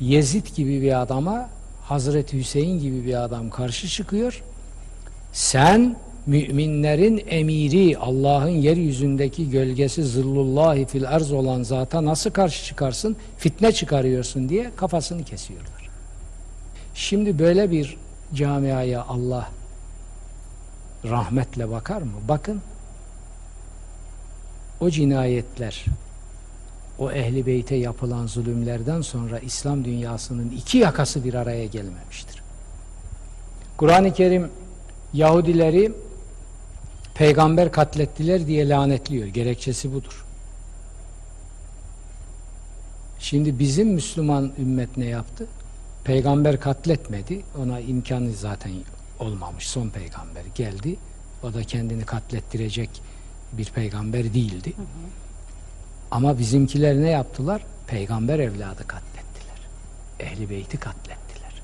Yezid gibi bir adama Hazreti Hüseyin gibi bir adam karşı çıkıyor. Sen müminlerin emiri Allah'ın yeryüzündeki gölgesi zıllullahi fil arz olan zata nasıl karşı çıkarsın? Fitne çıkarıyorsun diye kafasını kesiyorlar. Şimdi böyle bir camiaya Allah rahmetle bakar mı? Bakın o cinayetler o ehli beyte yapılan zulümlerden sonra İslam dünyasının iki yakası bir araya gelmemiştir. Kur'an-ı Kerim Yahudileri peygamber katlettiler diye lanetliyor. Gerekçesi budur. Şimdi bizim Müslüman ümmet ne yaptı? Peygamber katletmedi. Ona imkanı zaten olmamış. Son peygamber geldi. O da kendini katlettirecek bir peygamber değildi. Ama bizimkiler ne yaptılar? Peygamber evladı katlettiler. Ehli beyti katlettiler.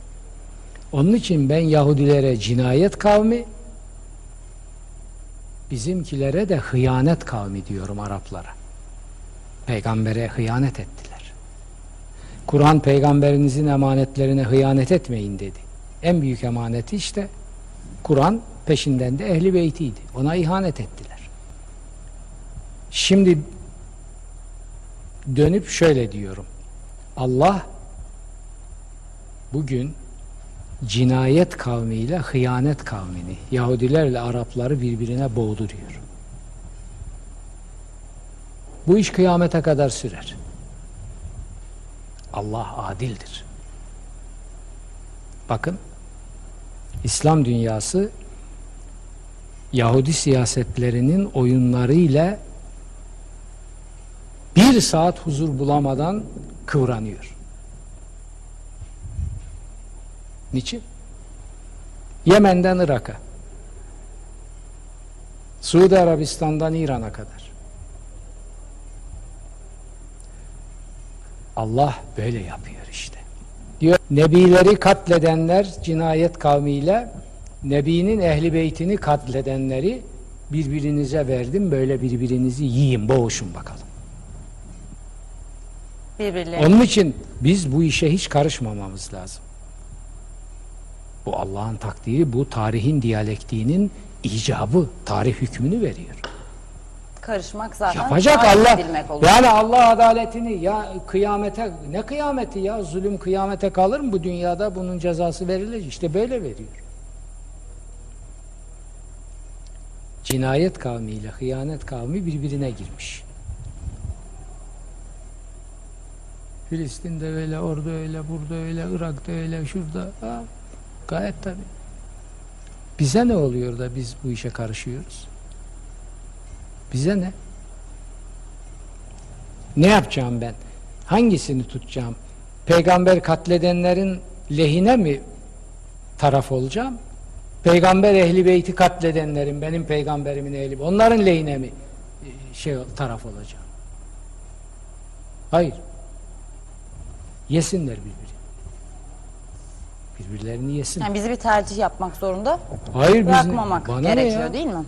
Onun için ben Yahudilere cinayet kavmi, bizimkilere de hıyanet kavmi diyorum Araplara. Peygambere hıyanet ettiler. Kur'an peygamberinizin emanetlerine hıyanet etmeyin dedi. En büyük emaneti işte Kur'an peşinden de ehli beytiydi. Ona ihanet ettiler. Şimdi dönüp şöyle diyorum. Allah bugün cinayet kavmiyle hıyanet kavmini, Yahudilerle Arapları birbirine boğduruyor. Bu iş kıyamete kadar sürer. Allah adildir. Bakın İslam dünyası Yahudi siyasetlerinin oyunlarıyla bir saat huzur bulamadan kıvranıyor. Niçin? Yemen'den Irak'a, Suudi Arabistan'dan İran'a kadar. Allah böyle yapıyor işte. Diyor Nebileri katledenler cinayet kavmiyle Nebinin ehli beytini katledenleri birbirinize verdim böyle birbirinizi yiyin boğuşun bakalım. Birbirlerine. Onun için biz bu işe hiç karışmamamız lazım. Bu Allah'ın takdiri, bu tarihin diyalektiğinin icabı, tarih hükmünü veriyor. Karışmak zaten Yapacak Allah. olur. Yani Allah adaletini ya kıyamete ne kıyameti ya zulüm kıyamete kalır mı bu dünyada bunun cezası verilecek işte böyle veriyor. Cinayet kavmiyle hıyanet kavmi birbirine girmiş. Filistin'de öyle, orada öyle, burada öyle, Irak'ta öyle, şurada. Ha, gayet tabii. Bize ne oluyor da biz bu işe karışıyoruz? Bize ne? Ne yapacağım ben? Hangisini tutacağım? Peygamber katledenlerin lehine mi taraf olacağım? Peygamber ehli beyti katledenlerin, benim peygamberimin ehli onların lehine mi e, şey taraf olacağım? Hayır. Yesinler birbirini. Birbirlerini yesin. Yani bizi bir tercih yapmak zorunda Hayır biz bırakmamak bana gerekiyor değil mi?